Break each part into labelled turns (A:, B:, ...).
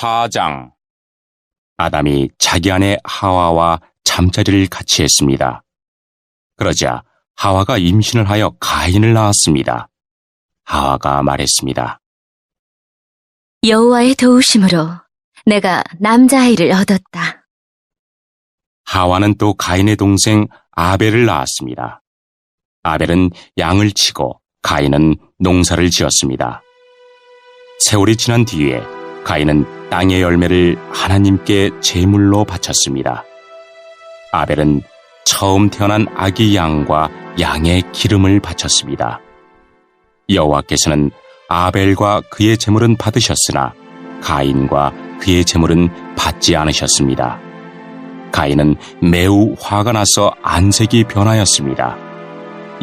A: 4장 아담이 자기 아내 하와와 잠자리를 같이 했습니다. 그러자 하와가 임신을 하여 가인을 낳았습니다. 하와가 말했습니다.
B: 여호와의 도우심으로 내가 남자아이를 얻었다.
A: 하와는 또 가인의 동생 아벨을 낳았습니다. 아벨은 양을 치고 가인은 농사를 지었습니다. 세월이 지난 뒤에 가인은 땅의 열매를 하나님께 제물로 바쳤습니다. 아벨은 처음 태어난 아기 양과 양의 기름을 바쳤습니다. 여호와께서는 아벨과 그의 제물은 받으셨으나 가인과 그의 제물은 받지 않으셨습니다. 가인은 매우 화가 나서 안색이 변하였습니다.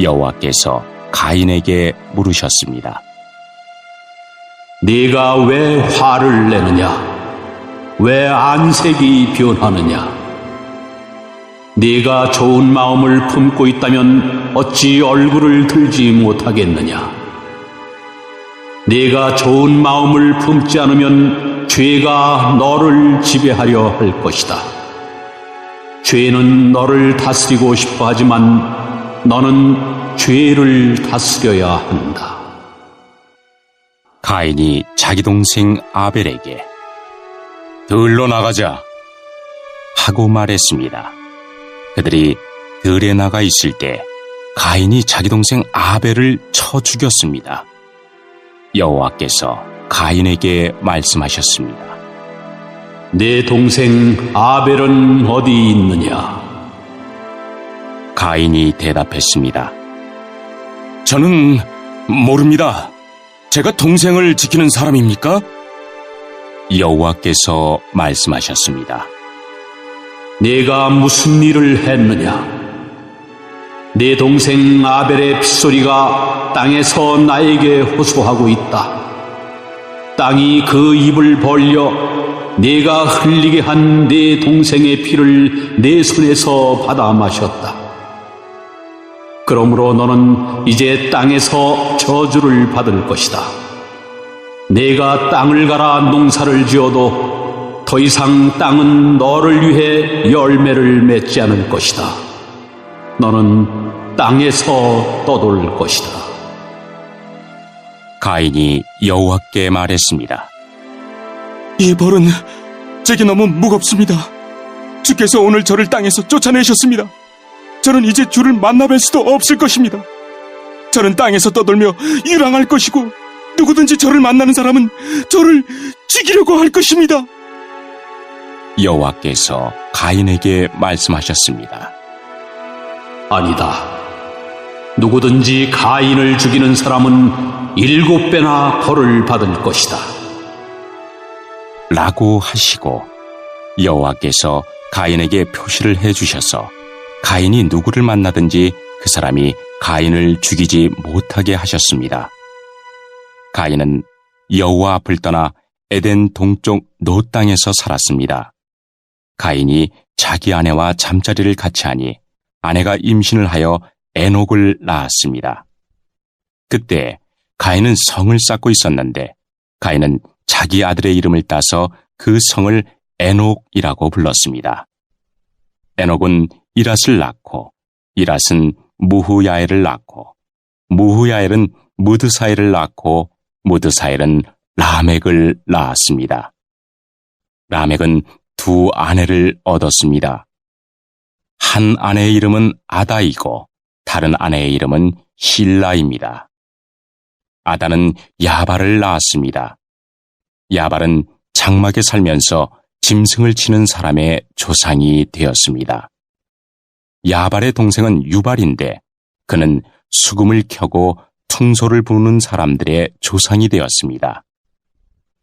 A: 여호와께서 가인에게 물으셨습니다.
C: 네가 왜 화를 내느냐? 왜 안색이 변하느냐? 네가 좋은 마음을 품고 있다면 어찌 얼굴을 들지 못하겠느냐? 네가 좋은 마음을 품지 않으면 죄가 너를 지배하려 할 것이다. 죄는 너를 다스리고 싶어 하지만 너는 죄를 다스려야 한다.
A: 가인이 자기 동생 아벨에게 들로 나가자 하고 말했습니다. 그들이 들에 나가 있을 때 가인이 자기 동생 아벨을 쳐 죽였습니다. 여호와께서 가인에게 말씀하셨습니다.
C: 내 동생 아벨은 어디 있느냐?
A: 가인이 대답했습니다. 저는 모릅니다. 제가 동생을 지키는 사람입니까? 여호와께서 말씀하셨습니다.
C: 네가 무슨 일을 했느냐? 내 동생 아벨의 핏소리가 땅에서 나에게 호소하고 있다. 땅이 그 입을 벌려 네가 흘리게 한내 동생의 피를 내 손에서 받아 마셨다. 그러므로 너는 이제 땅에서 저주를 받을 것이다. 내가 땅을 갈아 농사를 지어도 더 이상 땅은 너를 위해 열매를 맺지 않을 것이다. 너는 땅에서 떠돌 것이다.
A: 가인이 여호와께 말했습니다. 이 벌은 제게 너무 무겁습니다. 주께서 오늘 저를 땅에서 쫓아내셨습니다. 저는 이제 주를 만나뵐 수도 없을 것입니다. 저는 땅에서 떠돌며 유랑할 것이고 누구든지 저를 만나는 사람은 저를 죽이려고 할 것입니다. 여호와께서 가인에게 말씀하셨습니다.
C: 아니다. 누구든지 가인을 죽이는 사람은 일곱 배나 벌을 받을 것이다.
A: 라고 하시고 여호와께서 가인에게 표시를 해 주셔서 가인이 누구를 만나든지 그 사람이 가인을 죽이지 못하게 하셨습니다. 가인은 여호와 앞을 떠나 에덴 동쪽 노 땅에서 살았습니다. 가인이 자기 아내와 잠자리를 같이 하니 아내가 임신을 하여 에녹을 낳았습니다. 그때 가인은 성을 쌓고 있었는데 가인은 자기 아들의 이름을 따서 그 성을 에녹이라고 불렀습니다. 에녹은 이랏을 낳고 이랏은 무후야엘을 낳고 무후야엘은 무드사엘을 낳고 무드사엘은 라멕을 낳았습니다. 라멕은 두 아내를 얻었습니다. 한 아내의 이름은 아다이고 다른 아내의 이름은 실라입니다. 아다는 야발을 낳았습니다. 야발은 장막에 살면서 짐승을 치는 사람의 조상이 되었습니다. 야발의 동생은 유발인데 그는 수금을 켜고 퉁소를 부는 사람들의 조상이 되었습니다.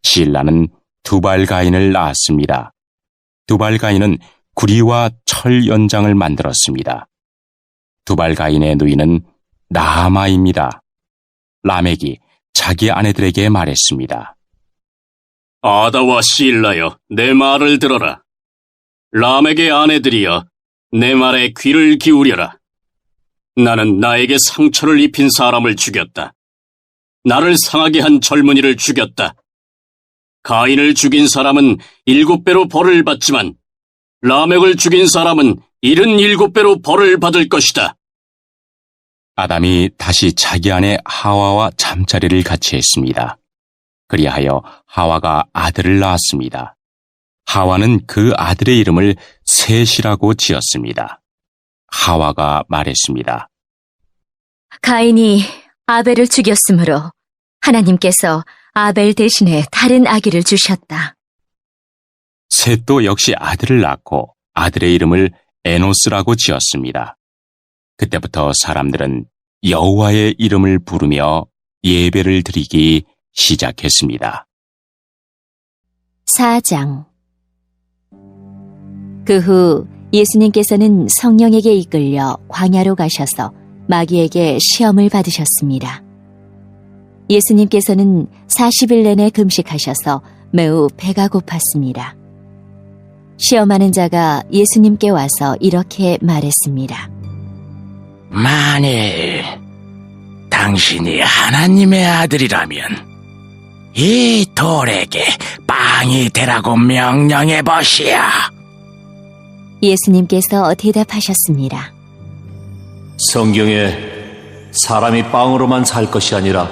A: 실라는 두발가인을 낳았습니다. 두발가인은 구리와 철 연장을 만들었습니다. 두발가인의 누이는 나하마입니다. 라멕이 자기 아내들에게 말했습니다.
D: 아다와 실라여, 내 말을 들어라. 람에게 아내들이여, 내 말에 귀를 기울여라. 나는 나에게 상처를 입힌 사람을 죽였다. 나를 상하게 한 젊은이를 죽였다. 가인을 죽인 사람은 일곱 배로 벌을 받지만 라멕을 죽인 사람은 일흔 일곱 배로 벌을 받을 것이다.
A: 아담이 다시 자기 아내 하와와 잠자리를 같이 했습니다. 그리하여 하와가 아들을 낳았습니다. 하와는 그 아들의 이름을 셋이라고 지었습니다. 하와가 말했습니다.
B: 가인이 아벨을 죽였으므로 하나님께서 아벨 대신에 다른 아기를 주셨다.
A: 셋도 역시 아들을 낳고 아들의 이름을 에노스라고 지었습니다. 그때부터 사람들은 여호와의 이름을 부르며 예배를 드리기 시작했습니다.
B: 4장 그 후 예수님께서는 성령에게 이끌려 광야로 가셔서 마귀에게 시험을 받으셨습니다. 예수님께서는 40일 내내 금식하셔서 매우 배가 고팠습니다. 시험하는 자가 예수님께 와서 이렇게 말했습니다.
E: 만일 당신이 하나님의 아들이라면 이 돌에게 빵이 되라고 명령해 보시오.
B: 예수님께서 대답하셨습니다.
C: 성경에 사람이 빵으로만 살 것이 아니라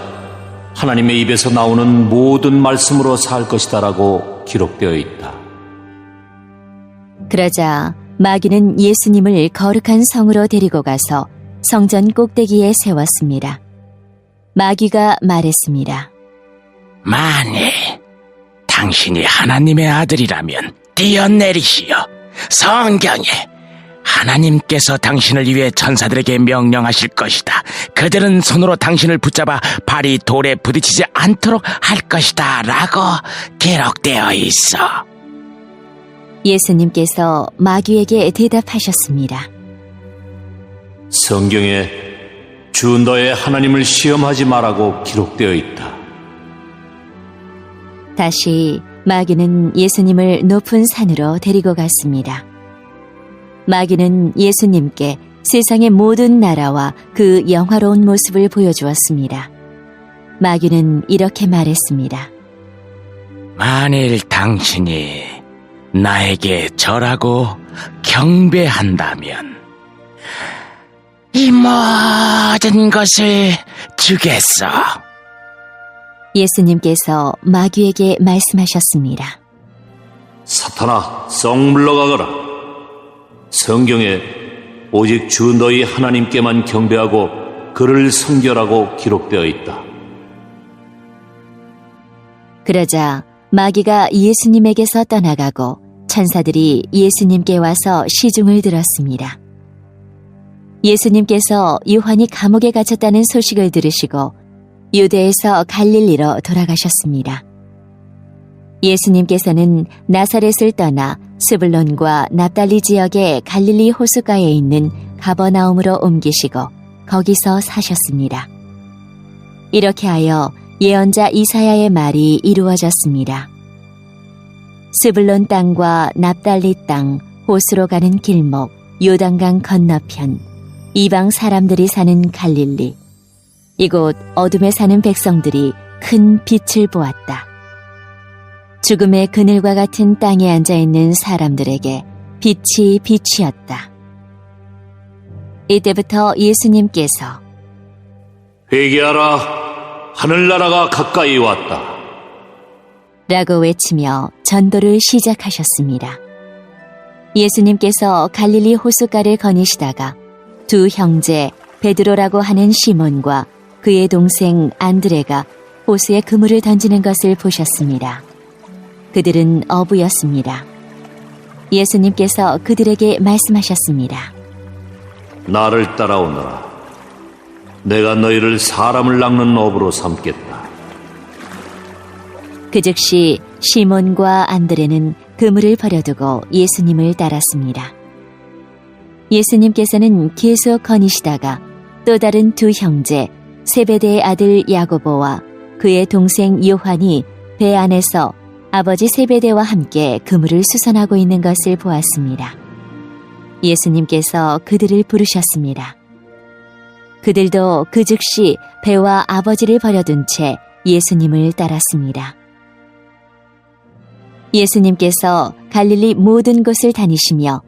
C: 하나님의 입에서 나오는 모든 말씀으로 살 것이다라고 기록되어 있다.
B: 그러자 마귀는 예수님을 거룩한 성으로 데리고 가서 성전 꼭대기에 세웠습니다. 마귀가 말했습니다.
E: 만일 당신이 하나님의 아들이라면 뛰어내리시오. 성경에 하나님께서 당신을 위해 천사들에게 명령하실 것이다. 그들은 손으로 당신을 붙잡아 발이 돌에 부딪히지 않도록 할 것이다. 라고 기록되어 있어.
B: 예수님께서 마귀에게 대답하셨습니다.
C: 성경에 주 너의 하나님을 시험하지 말라고 기록되어 있다.
B: 다시 마귀는 예수님을 높은 산으로 데리고 갔습니다. 마귀는 예수님께 세상의 모든 나라와 그 영화로운 모습을 보여주었습니다. 마귀는 이렇게 말했습니다.
E: 만일 당신이 나에게 절하고 경배한다면 이 모든 것을 주겠어.
B: 예수님께서 마귀에게 말씀하셨습니다.
C: 사탄아, 썩 물러가거라. 성경에 오직 주 너희 하나님께만 경배하고 그를 성결하고 기록되어 있다.
B: 그러자 마귀가 예수님에게서 떠나가고 천사들이 예수님께 와서 시중을 들었습니다. 예수님께서 요한이 감옥에 갇혔다는 소식을 들으시고 유대에서 갈릴리로 돌아가셨습니다. 예수님께서는 나사렛을 떠나 스불론과 납달리 지역의 갈릴리 호수가에 있는 가버나움으로 옮기시고 거기서 사셨습니다. 이렇게 하여 예언자 이사야의 말이 이루어졌습니다. 스불론 땅과 납달리 땅, 호수로 가는 길목, 요단강 건너편, 이방 사람들이 사는 갈릴리. 이곳 어둠에 사는 백성들이 큰 빛을 보았다. 죽음의 그늘과 같은 땅에 앉아 있는 사람들에게 빛이 빛이었다. 이때부터 예수님께서
C: 회개하라. 하늘나라가 가까이 왔다.
B: 라고 외치며 전도를 시작하셨습니다. 예수님께서 갈릴리 호숫가를 거니시다가 두 형제 베드로라고 하는 시몬과 그의 동생 안드레가 호수에 그물을 던지는 것을 보셨습니다. 그들은 어부였습니다. 예수님께서 그들에게 말씀하셨습니다.
C: 나를 따라오너라. 내가 너희를 사람을 낚는 업으로 삼겠다.
B: 그 즉시 시몬과 안드레는 그물을 버려두고 예수님을 따랐습니다. 예수님께서는 계속 거니시다가 또 다른 두 형제 세베대의 아들 야고보와 그의 동생 요한이 배 안에서 아버지 세베대와 함께 그물을 수선하고 있는 것을 보았습니다. 예수님께서 그들을 부르셨습니다. 그들도 그 즉시 배와 아버지를 버려둔 채 예수님을 따랐습니다. 예수님께서 갈릴리 모든 곳을 다니시며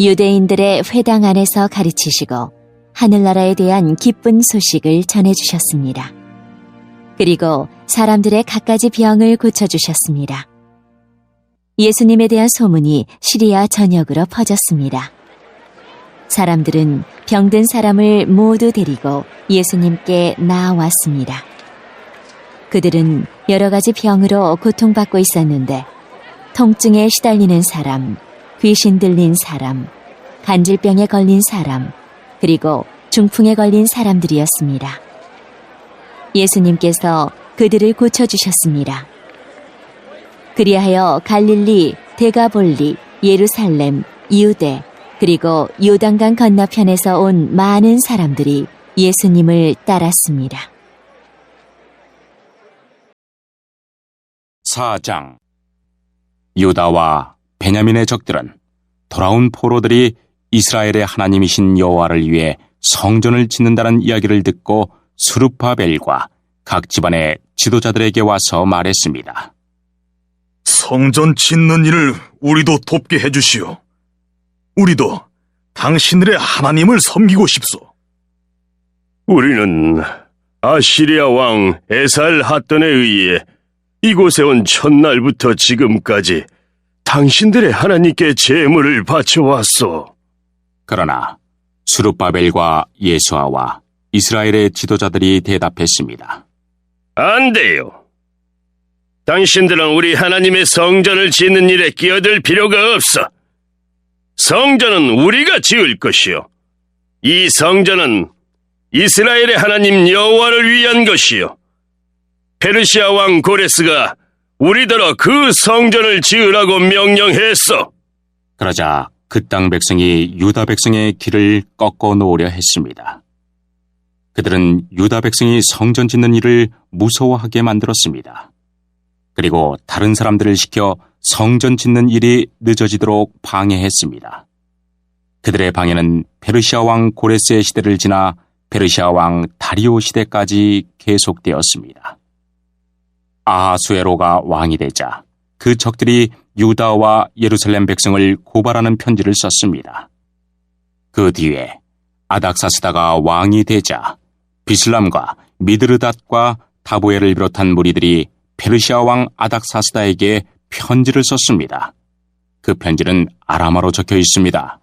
B: 유대인들의 회당 안에서 가르치시고 하늘나라에 대한 기쁜 소식을 전해주셨습니다. 그리고 사람들의 갖가지 병을 고쳐주셨습니다. 예수님에 대한 소문이 시리아 전역으로 퍼졌습니다. 사람들은 병든 사람을 모두 데리고 예수님께 나아왔습니다. 그들은 여러 가지 병으로 고통받고 있었는데 통증에 시달리는 사람, 귀신 들린 사람, 간질병에 걸린 사람, 그리고 중풍에 걸린 사람들이었습니다. 예수님께서 그들을 고쳐주셨습니다. 그리하여 갈릴리, 데가볼리, 예루살렘, 유대, 그리고 요단강 건너편에서 온 많은 사람들이 예수님을 따랐습니다.
A: 4장 유다와 베냐민의 적들은 돌아온 포로들이 이스라엘의 하나님이신 여호와를 위해 성전을 짓는다는 이야기를 듣고 수르파벨과 각 집안의 지도자들에게 와서 말했습니다.
F: 성전 짓는 일을 우리도 돕게 해주시오. 우리도 당신들의 하나님을 섬기고 싶소.
G: 우리는 아시리아 왕 에살 핫돈에 의해 이곳에 온 첫날부터 지금까지 당신들의 하나님께 제물을 바쳐왔소.
A: 그러나 수르바벨과 예수아와 이스라엘의 지도자들이 대답했습니다.
G: 안 돼요. 당신들은 우리 하나님의 성전을 짓는 일에 끼어들 필요가 없어. 성전은 우리가 지을 것이요. 이 성전은 이스라엘의 하나님 여호와를 위한 것이요. 페르시아 왕 고레스가 우리더러 그 성전을 지으라고 명령했어.
A: 그러자 그 땅 백성이 유다 백성의 길을 꺾어 놓으려 했습니다. 그들은 유다 백성이 성전 짓는 일을 무서워하게 만들었습니다. 그리고 다른 사람들을 시켜 성전 짓는 일이 늦어지도록 방해했습니다. 그들의 방해는 페르시아 왕 고레스의 시대를 지나 페르시아 왕 다리오 시대까지 계속되었습니다. 아하수에로가 왕이 되자 그 적들이 유다와 예루살렘 백성을 고발하는 편지를 썼습니다. 그 뒤에 아닥사스다가 왕이 되자 비슬람과 미드르닷과 다보엘을 비롯한 무리들이 페르시아 왕 아닥사스다에게 편지를 썼습니다. 그 편지는 아람어로 적혀 있습니다.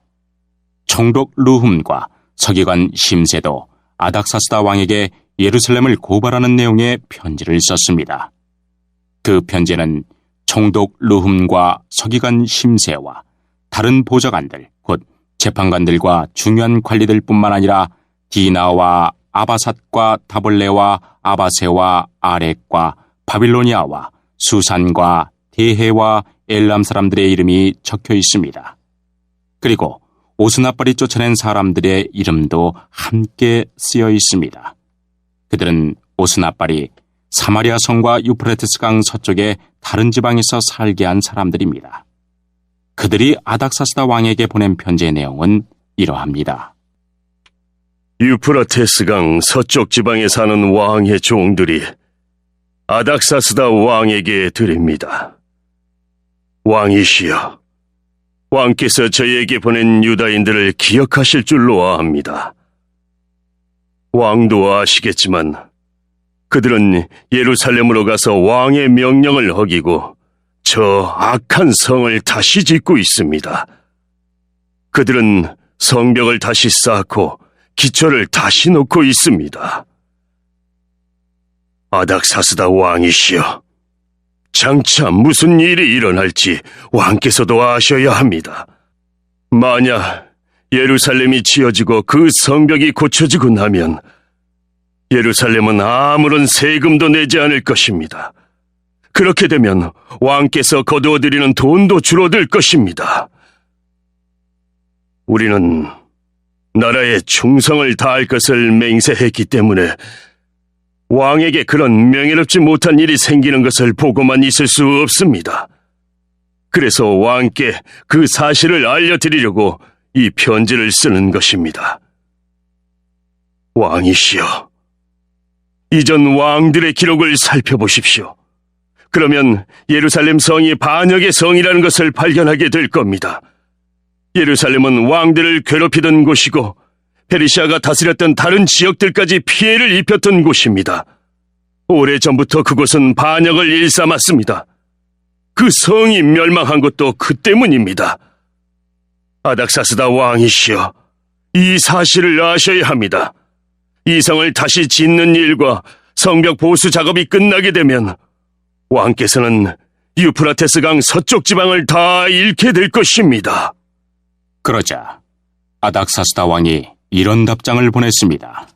A: 총독 루흠과 서기관 심세도 아닥사스다 왕에게 예루살렘을 고발하는 내용의 편지를 썼습니다. 그 편지는 총독 루흠과 서기관 심세와 다른 보좌관들, 곧 재판관들과 중요한 관리들 뿐만 아니라 디나와 아바삿과 다볼레와 아바세와 아렉과 바빌로니아와 수산과 대해와 엘람 사람들의 이름이 적혀 있습니다. 그리고 오스나빨이 쫓아낸 사람들의 이름도 함께 쓰여 있습니다. 그들은 오스나빨이 사마리아 성과 유프레테스 강 서쪽의 다른 지방에서 살게 한 사람들입니다. 그들이 아닥사스다 왕에게 보낸 편지의 내용은 이러합니다.
G: 유프라테스강 서쪽 지방에 사는 왕의 종들이 아닥사스다 왕에게 드립니다. 왕이시여, 왕께서 저희에게 보낸 유다인들을 기억하실 줄로 아합니다. 왕도 아시겠지만 그들은 예루살렘으로 가서 왕의 명령을 어기고 저 악한 성을 다시 짓고 있습니다. 그들은 성벽을 다시 쌓고 기초를 다시 놓고 있습니다. 아닥사스다 왕이시여, 장차 무슨 일이 일어날지 왕께서도 아셔야 합니다. 만약 예루살렘이 지어지고 그 성벽이 고쳐지고 나면 예루살렘은 아무런 세금도 내지 않을 것입니다. 그렇게 되면 왕께서 거두어들이는 돈도 줄어들 것입니다. 우리는 나라에 충성을 다할 것을 맹세했기 때문에 왕에게 그런 명예롭지 못한 일이 생기는 것을 보고만 있을 수 없습니다. 그래서 왕께 그 사실을 알려드리려고 이 편지를 쓰는 것입니다. 왕이시여, 이전 왕들의 기록을 살펴보십시오. 그러면 예루살렘 성이 반역의 성이라는 것을 발견하게 될 겁니다. 예루살렘은 왕들을 괴롭히던 곳이고 페르시아가 다스렸던 다른 지역들까지 피해를 입혔던 곳입니다. 오래전부터 그곳은 반역을 일삼았습니다. 그 성이 멸망한 것도 그 때문입니다. 아닥사스다 왕이시여, 이 사실을 아셔야 합니다. 이 성을 다시 짓는 일과 성벽 보수 작업이 끝나게 되면 왕께서는 유프라테스 강 서쪽 지방을 다 잃게 될 것입니다.
A: 그러자 아닥사스다 왕이 이런 답장을 보냈습니다.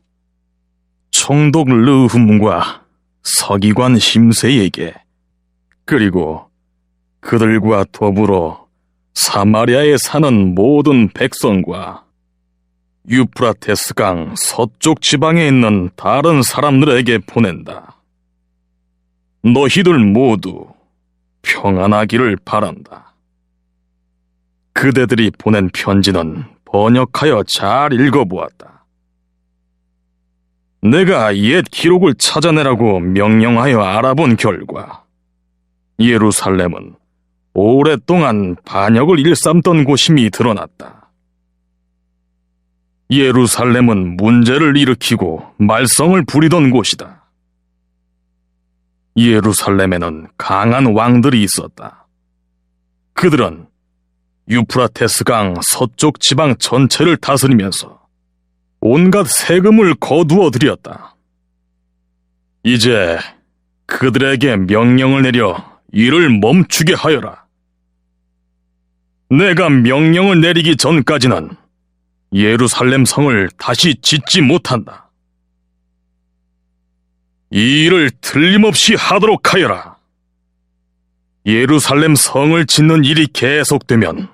F: 총독 르흠과 서기관 심세에게 그리고 그들과 더불어 사마리아에 사는 모든 백성과 유프라테스 강 서쪽 지방에 있는 다른 사람들에게 보낸다. 너희들 모두 평안하기를 바란다. 그대들이 보낸 편지는 번역하여 잘 읽어보았다. 내가 옛 기록을 찾아내라고 명령하여 알아본 결과 예루살렘은 오랫동안 반역을 일삼던 곳임이 드러났다. 예루살렘은 문제를 일으키고 말썽을 부리던 곳이다. 예루살렘에는 강한 왕들이 있었다. 그들은 유프라테스 강 서쪽 지방 전체를 다스리면서 온갖 세금을 거두어 들였다. 이제 그들에게 명령을 내려 이를 멈추게 하여라. 내가 명령을 내리기 전까지는 예루살렘 성을 다시 짓지 못한다. 이 일을 틀림없이 하도록 하여라. 예루살렘 성을 짓는 일이 계속되면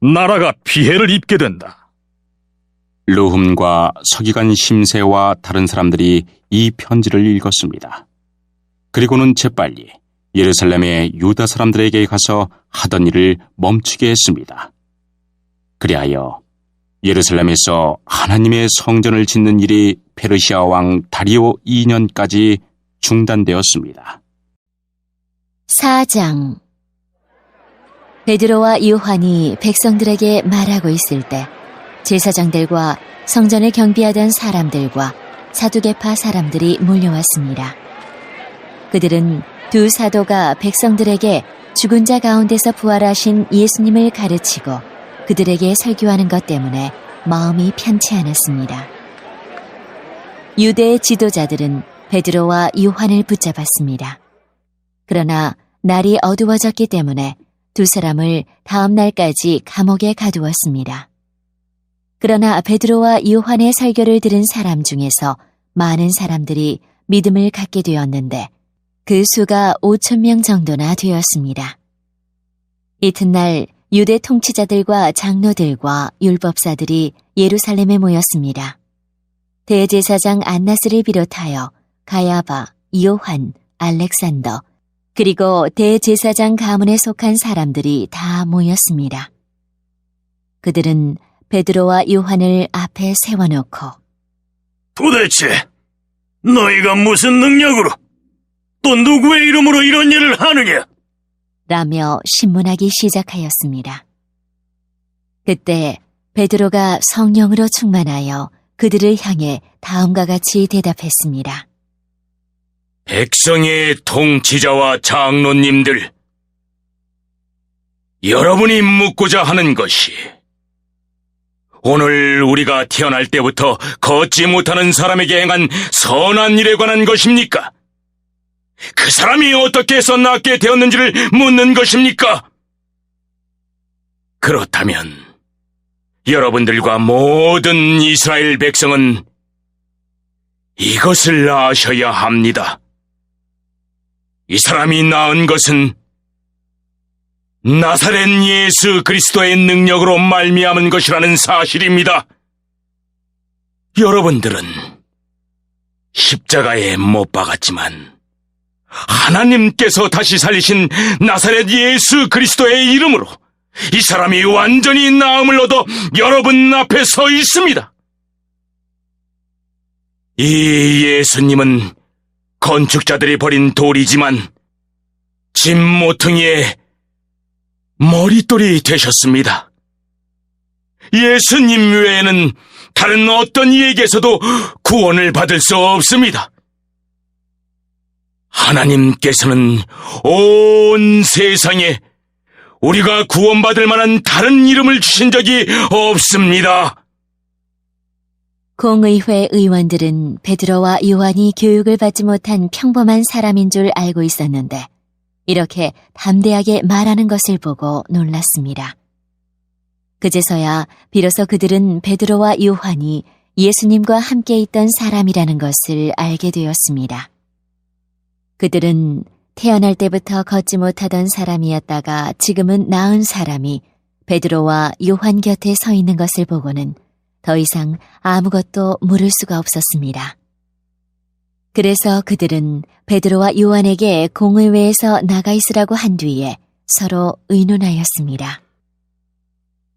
F: 나라가 피해를 입게 된다.
A: 르훔과 서기관 심세와 다른 사람들이 이 편지를 읽었습니다. 그리고는 재빨리 예루살렘의 유다 사람들에게 가서 하던 일을 멈추게 했습니다. 그리하여 예루살렘에서 하나님의 성전을 짓는 일이 페르시아 왕 다리오 2년까지 중단되었습니다.
B: 4장 베드로와 요한이 백성들에게 말하고 있을 때 제사장들과 성전을 경비하던 사람들과 사두개파 사람들이 몰려왔습니다. 그들은 두 사도가 백성들에게 죽은 자 가운데서 부활하신 예수님을 가르치고 그들에게 설교하는 것 때문에 마음이 편치 않았습니다. 유대의 지도자들은 베드로와 요한을 붙잡았습니다. 그러나 날이 어두워졌기 때문에 두 사람을 다음 날까지 감옥에 가두었습니다. 그러나 베드로와 요한의 설교를 들은 사람 중에서 많은 사람들이 믿음을 갖게 되었는데 그 수가 5천 명 정도나 되었습니다. 이튿날 유대 통치자들과 장로들과 율법사들이 예루살렘에 모였습니다. 대제사장 안나스를 비롯하여 가야바, 요한, 알렉산더, 그리고 대제사장 가문에 속한 사람들이 다 모였습니다. 그들은 베드로와 요한을 앞에 세워놓고
F: 도대체 너희가 무슨 능력으로 또 누구의 이름으로 이런 일을 하느냐?
B: 라며 신문하기 시작하였습니다. 그때 베드로가 성령으로 충만하여 그들을 향해 다음과 같이 대답했습니다.
E: 백성의 통치자와 장로님들, 여러분이 묻고자 하는 것이 오늘 우리가 태어날 때부터 걷지 못하는 사람에게 행한 선한 일에 관한 것입니까? 그 사람이 어떻게 해서 낫게 되었는지를 묻는 것입니까? 그렇다면 여러분들과 모든 이스라엘 백성은 이것을 아셔야 합니다. 이 사람이 낳은 것은 나사렛 예수 그리스도의 능력으로 말미암은 것이라는 사실입니다. 여러분들은 십자가에 못 박았지만 하나님께서 다시 살리신 나사렛 예수 그리스도의 이름으로 이 사람이 완전히 나음을 얻어 여러분 앞에 서 있습니다. 이 예수님은 건축자들이 버린 돌이지만 짐 모퉁이의 머릿돌이 되셨습니다. 예수님 외에는 다른 어떤 이에게서도 구원을 받을 수 없습니다. 하나님께서는 온 세상에 우리가 구원받을 만한 다른 이름을 주신 적이 없습니다.
B: 공의회 의원들은 베드로와 요한이 교육을 받지 못한 평범한 사람인 줄 알고 있었는데 이렇게 담대하게 말하는 것을 보고 놀랐습니다. 그제서야 비로소 그들은 베드로와 요한이 예수님과 함께 있던 사람이라는 것을 알게 되었습니다. 그들은 태어날 때부터 걷지 못하던 사람이었다가 지금은 나은 사람이 베드로와 요한 곁에 서 있는 것을 보고는 더 이상 아무것도 물을 수가 없었습니다. 그래서 그들은 베드로와 요한에게 공의회에서 나가 있으라고 한 뒤에 서로 의논하였습니다.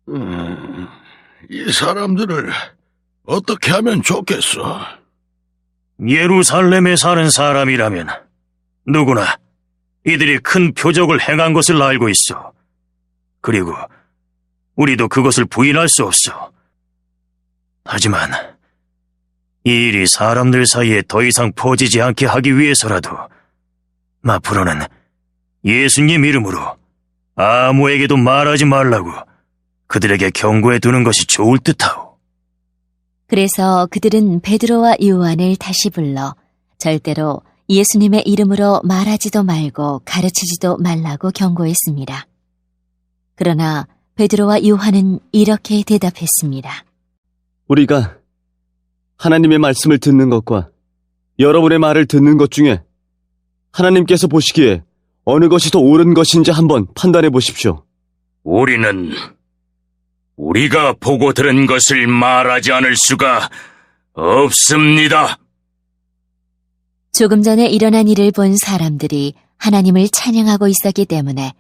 H: 음, 이 사람들을 어떻게 하면 좋겠어?
I: 예루살렘에 사는 사람이라면 누구나 이들이 큰 표적을 행한 것을 알고 있어. 그리고 우리도 그것을 부인할 수 없어. 하지만 이 일이 사람들 사이에 더 이상 퍼지지 않게 하기 위해서라도 앞으로는 예수님 이름으로 아무에게도 말하지 말라고 그들에게 경고해 두는 것이 좋을 듯하오.
B: 그래서 그들은 베드로와 요한을 다시 불러 절대로 예수님의 이름으로 말하지도 말고 가르치지도 말라고 경고했습니다. 그러나 베드로와 요한은 이렇게 대답했습니다.
J: 우리가 하나님의 말씀을 듣는 것과 여러분의 말을 듣는 것 중에 하나님께서 보시기에 어느 것이 더 옳은 것인지 한번 판단해 보십시오.
E: 우리는 우리가 보고 들은 것을 말하지 않을 수가 없습니다.
B: 조금 전에 일어난 일을 본 사람들이 하나님을 찬양하고 있었기 때문에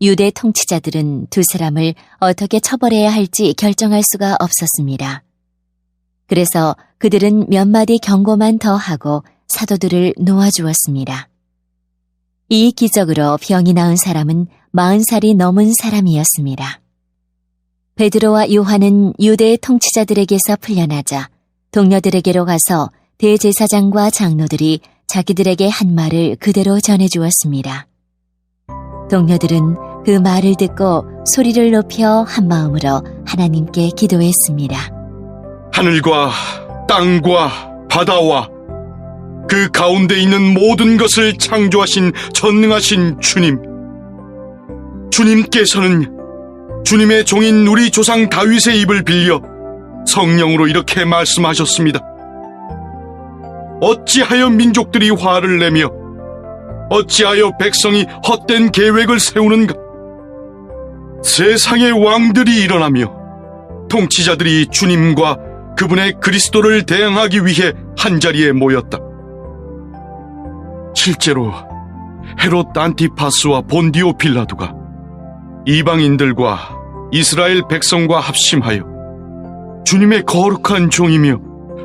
B: 유대 통치자들은 두 사람을 어떻게 처벌해야 할지 결정할 수가 없었습니다. 그래서 그들은 몇 마디 경고만 더 하고 사도들을 놓아주었습니다. 이 기적으로 병이 나은 사람은 마흔 살이 넘은 사람이었습니다. 베드로와 요한은 유대의 통치자들에게서 풀려나자 동료들에게로 가서 대제사장과 장로들이 자기들에게 한 말을 그대로 전해주었습니다. 동료들은 그 말을 듣고 소리를 높여 한 마음으로 하나님께 기도했습니다.
K: 하늘과 땅과 바다와 그 가운데 있는 모든 것을 창조하신 전능하신 주님. 주님께서는 주님의 종인 우리 조상 다윗의 입을 빌려 성령으로 이렇게 말씀하셨습니다. 어찌하여 민족들이 화를 내며 어찌하여 백성이 헛된 계획을 세우는가? 세상의 왕들이 일어나며 통치자들이 주님과 그분의 그리스도를 대항하기 위해 한자리에 모였다. 실제로 헤롯 안티파스와 본디오 빌라도가 이방인들과 이스라엘 백성과 합심하여 주님의 거룩한 종이며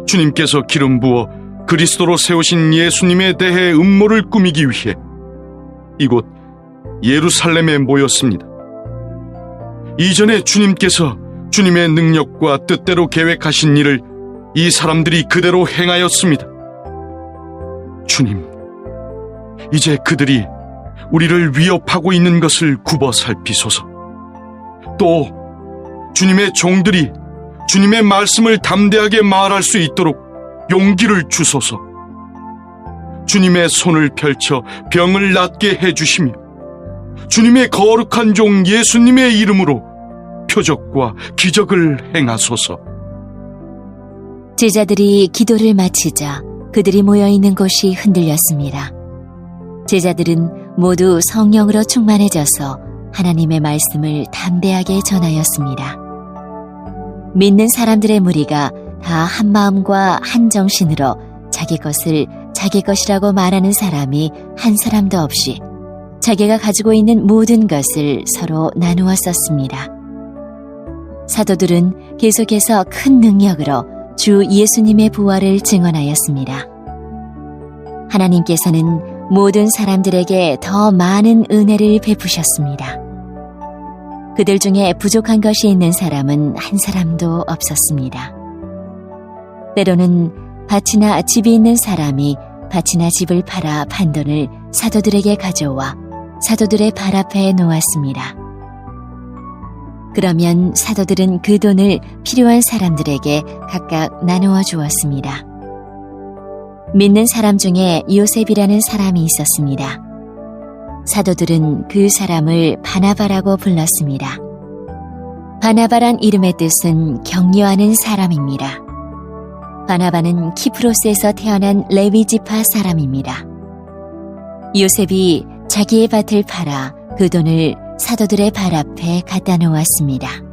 K: 주님께서 기름 부어 그리스도로 세우신 예수님에 대해 음모를 꾸미기 위해 이곳 예루살렘에 모였습니다. 이전에 주님께서 주님의 능력과 뜻대로 계획하신 일을 이 사람들이 그대로 행하였습니다. 주님, 이제 그들이 우리를 위협하고 있는 것을 굽어 살피소서. 또 주님의 종들이 주님의 말씀을 담대하게 말할 수 있도록 용기를 주소서. 주님의 손을 펼쳐 병을 낫게 해주시며 주님의 거룩한 종 예수님의 이름으로 표적과 기적을 행하소서.
B: 제자들이 기도를 마치자 그들이 모여 있는 곳이 흔들렸습니다. 제자들은 모두 성령으로 충만해져서 하나님의 말씀을 담대하게 전하였습니다. 믿는 사람들의 무리가 다 한 마음과 한 정신으로 자기 것을 자기 것이라고 말하는 사람이 한 사람도 없이 자기가 가지고 있는 모든 것을 서로 나누어 썼습니다. 사도들은 계속해서 큰 능력으로 주 예수님의 부활을 증언하였습니다. 하나님께서는 모든 사람들에게 더 많은 은혜를 베푸셨습니다. 그들 중에 부족한 것이 있는 사람은 한 사람도 없었습니다. 때로는 밭이나 집이 있는 사람이 밭이나 집을 팔아 판돈을 사도들에게 가져와 사도들의 발 앞에 놓았습니다. 그러면 사도들은 그 돈을 필요한 사람들에게 각각 나누어 주었습니다. 믿는 사람 중에 요셉이라는 사람이 있었습니다. 사도들은 그 사람을 바나바라고 불렀습니다. 바나바란 이름의 뜻은 격려하는 사람입니다. 바나바는 키프로스에서 태어난 레위 지파 사람입니다. 요셉이 자기의 밭을 팔아 그 돈을 사도들의 발 앞에 갖다 놓았습니다.